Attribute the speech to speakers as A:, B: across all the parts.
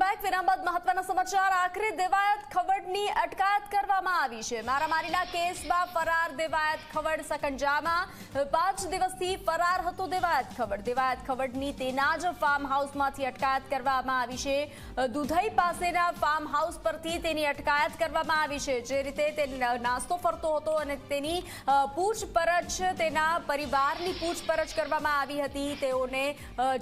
A: Back વિરામ બાદ મહત્વના સમાચાર. આખરે દેવાયત ખવડની અટકાયત કરવામાં આવી છે. મારામારીના કેસમાં ફરાર દેવાયત ખવડ સકંજામાં પાંચ દિવસથી ફરાર હતો દેવાયત ખવડ. દેવાયત ખવડની તેના જ ફાર્મ હાઉસમાંથી અટકાયત કરવામાં આવી છે. દુધઈ પાસેના ફાર્મ હાઉસ પરથી તેની અટકાયત કરવામાં આવી છે. જે રીતે તે નાસ્તો ફરતો હતો અને તેની પૂછપરછ, તેના પરિવારની પૂછપરછ કરવામાં આવી હતી. તેઓને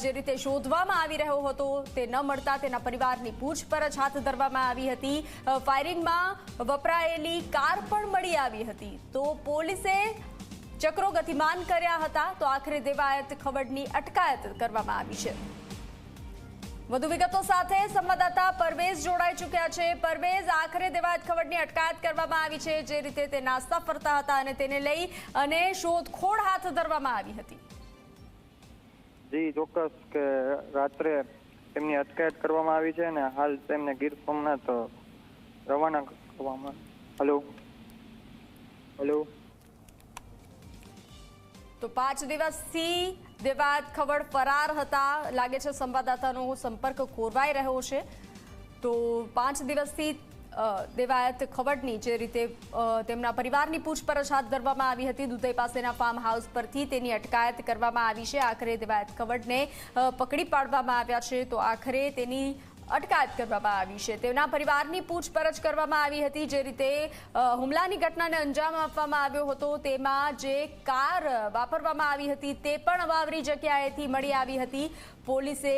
A: જે રીતે શોધવામાં આવી રહ્યો હતો તે ન મળતા તેના પરિવારની પૂછપરછ હાથ ધરવામાં આવી હતી. ફાયરિંગમાં વપરાયેલી કાર પણ મળી આવી હતી. તો પોલીસે ચક્રો ગતિમાન કર્યા હતા. તો આખરે દેવાયત ખવડની અટકાયત કરવામાં આવી છે. વધુ વિગતો સાથે સંવાદદાતા પરવેઝ જોડાઈ ચૂક્યા છે. પરવેઝ, આખરે દેવાયત ખવડની અટકાયત કરવામાં આવી છે. જે રીતે તે નાસ્તા ફરતા હતા અને તેને લઈ અને શોધખોળ હાથ ધરવામાં આવી હતી.
B: જી, ચોક્કસ કે રાત્રે તેમની અટકાયત કરવામાં આવી છે અને હાલ તેમને ગીર સોમનાથ રવાના કરવામાં હલો. હલો.
A: તો પાંચ દિવસથી દેવાદ ખવડ ફરાર હતા. લાગે છે સંવાદદાતાનો સંપર્ક ખોરવાઈ રહ્યો છે. તો પાંચ દિવસથી દેવાયત ખવડની જે રીતે તેમના પરિવારની પૂછપરછ હાથ ધરવામાં આવી હતી, દુધઈ પાસેના ફાર્મ હાઉસ પરથી તેની અટકાયત કરવામાં આવી છે. આખરે દેવાયત ખવડને પકડી પાડવામાં આવ્યા છે. તો આખરે તેની અટકાયત કરવામાં આવી છે. તેના પરિવારની પૂછપરછ કરવામાં આવી હતી. જે રીતે હુમલાની ઘટનાને અંજામ આપવામાં આવ્યો હતો. તેમાં જે કાર વાપરવામાં આવી હતી, તે પણ અવાવરી જગ્યાએથી મળી આવી હતી. પોલીસે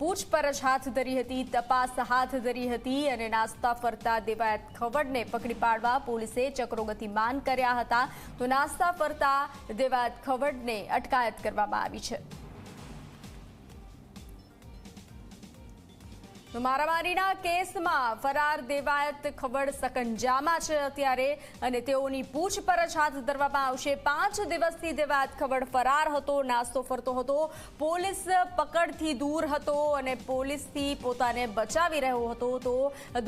A: પૂછપરછ હાથ ધરી હતી, તપાસ હાથ ધરી હતી અને નાસ્તા ફરતા દેવાયત ખવડને પકડી પાડવા પોલીસે ચક્રો ગતિમાન કર્યા હતા. તો નાસ્તા ફરતા દેવાયત ખવડને અટકાયત કરવામાં આવી છે. મારામારીના કેસમાં ફરાર દેવાયત ખવડ સકંજામાં છે અત્યારે અને તેઓની પૂછપરછ હાથ ધરવામાં આવશે. પાંચ દિવસથી દેવાયત ખવડ ફરાર હતો, નાસ્તો ફરતો હતો, પોલીસ પકડથી દૂર હતો અને પોલીસથી પોતાને બચાવી રહ્યો હતો. તો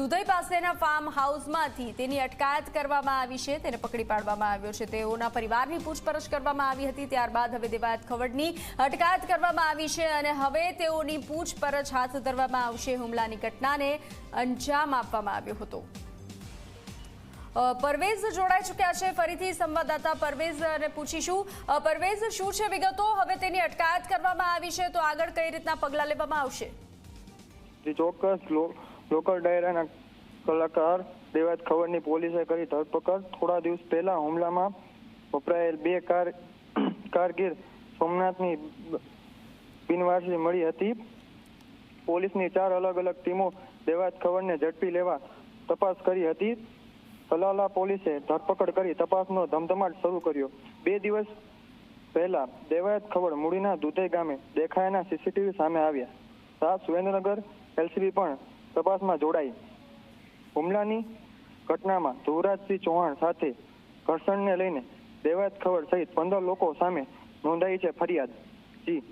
A: દુધઈ પાસેના ફાર્મ હાઉસમાંથી તેની અટકાયત કરવામાં આવી છે, તેને પકડી પાડવામાં આવ્યો છે. તેઓના પરિવારની પૂછપરછ કરવામાં આવી હતી. ત્યારબાદ હવે દેવાયત ખવડની અટકાયત કરવામાં આવી છે અને હવે તેઓની પૂછપરછ હાથ ધરવામાં આવશે. હુમલાની ઘટનાને અંજામ આપવામાં આવ્યો હતો. પરવેઝ જોડાઈ ચૂક્યા છે. ફરીથી સંવાદદાતા પરવેઝ અને પૂછીશું પરવેઝ, શું છે વિગતો? હવે તેની અટકાયત કરવામાં આવી છે. તો આગળ કઈ રીતના પગલાં લેવામાં આવશે?
B: ચોક્કસ. લોકલ ડાયરાના કલાકાર દેવાજ ખબરની પોલીસે કરી ધરપકડ. થોડા દિવસ પહેલા હુમલામાં વપરાયેલ બે કાર, કારગીર સોમનાથની બિનવારસી મળી હતી. પોલીસની ચાર અલગ અલગ ટીમો દેવાત ખવડને ઝડપી લેવા તપાસ કરી હતી. સલાલા પોલીસે ધરપકડ કરી તપાસનો ધમધમાટ શરૂ કર્યો. બે દિવસ પહેલા દેવાયત ખબર મૂડીના દુધઈ ગામે દેખાયાના સીસીટીવી સામે આવ્યા. સાત સુરેન્દ્રનગર એલસીબી પણ તપાસમાં જોડાઈ. હુમલાની ઘટનામાં ધુવરાજસિંહ ચૌહાણ સાથે ઘર્ષણને લઈને દેવાયત ખબર સહિત પંદર લોકો સામે નોંધાઈ છે ફરિયાદ. જી.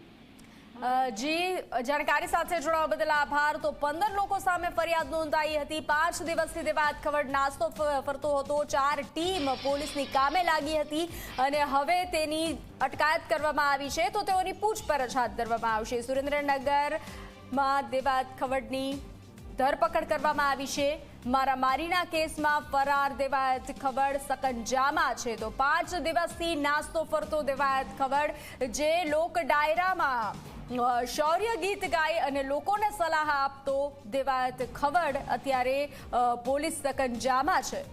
A: જી, જાણકારી સાથે જોડાવા બદલ આભાર. તો પંદર લોકો સામે ફરિયાદ નોંધાઈ હતી. પાંચ દિવસથી દેવાત ખવડ નાસ્તો ફરતો હતો. ચાર ટીમ પોલીસની કામે લાગી હતી અને હવે તેની અટકાયત કરવામાં આવી છે. તો તેઓની પૂછપરછ હાથ ધરવામાં આવશે. સુરેન્દ્રનગરમાં દેવાત ખવડની ધરપકડ કરવામાં આવી છે. મારામારીના કેસમાં ફરાર દેવાયત ખબર સકંજામાં છે. તો પાંચ દિવસથી નાસ્તો ફરતો દેવાયત ખબર જે લોક ડાયરામાં શૌર્ય ગીત ગાય અને લોકોને સલાહ આપતો દેવાયત ખવડ અત્યારે પોલીસ સકંજામાં છે.